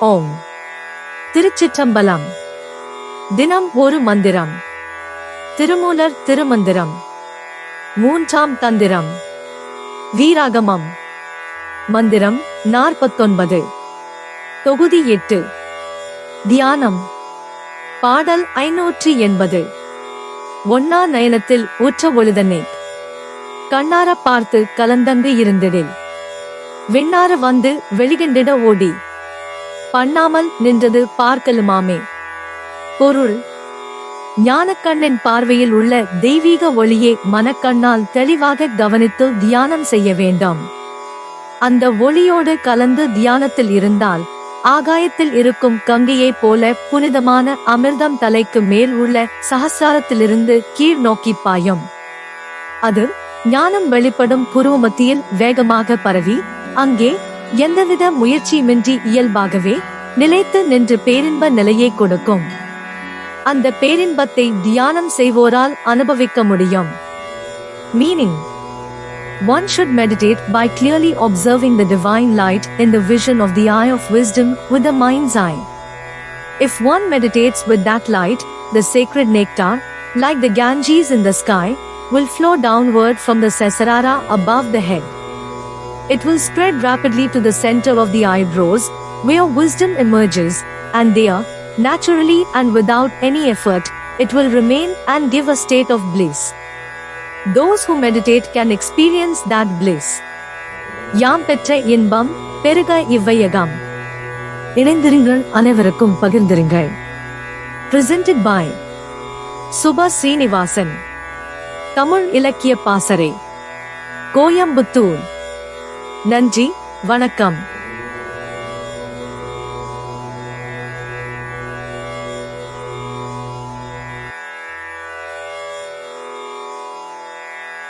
ஓம். திருச்சிற்றம்பலம். தினம் ஒரு மந்திரம். திருமூலர் திருமந்திரம். மூன்றாம் தந்திரம். வீராகமம். மந்திரம் நாற்பத்தொன்பது. தொகுதி எட்டு. தியானம். பாடல் ஐநூற்றி எண்பது. ஒன்னா நயனத்தில் உற்ற ஒழுதனே. கண்ணார பார்த்து கலந்தங்கு இருந்திடில். விண்ணார வந்து வெளிகண்டிட ஓடி. பண்ணாமல் நின்றது பார்க்கலுமாமே. பொருள் ஞானக்கண்ணின் பார்வையில் உள்ள தெய்வீக ஒளியை மனக்கண்ணால் தெளிவாக கவனித்து தியானம் செய்ய வேண்டும். அந்த ஒளியோடு கலந்து தியானத்தில் இருந்தால் ஆகாயத்தில் இருக்கும் கங்கையைப் போல புனிதமான அமிர்தம் தலைக்கு மேல் உள்ள சகசாரத்திலிருந்து கீழ் நோக்கி பாயும். அது ஞானம் வெளிப்படும் புருவ மத்தியில் வேகமாக பரவி அங்கே எந்தவித முயற்சியுமின்றி இயல்பாகவே நிலைத்து நின்று பேரின்ப நிலையை கொடுக்கும் அந்த பேரின்பத்தை தியானம் செய்வோரால் அனுபவிக்க முடியும் meaning One should meditate by clearly observing the divine light in the vision of the eye of wisdom with the mind's eye. If one meditates with that light, the sacred nectar, like the Ganges in the sky, will flow downward from the Sesarara above the head. It will spread rapidly to the center of the eyebrows, where wisdom emerges, and there, naturally and without any effort, it will remain and give a state of bliss. Those who meditate can experience that bliss. யாம் பெற்ற இன்பம் பெருக இவ்வையகம் இணைந்திருங்கள் அனைவருக்கும் பகிர்ந்திருங்கள் presented by Subha Srinivasan Tamil இலக்கிய பாசறை கோயம்புத்தூர் நன்றி வணக்கம்.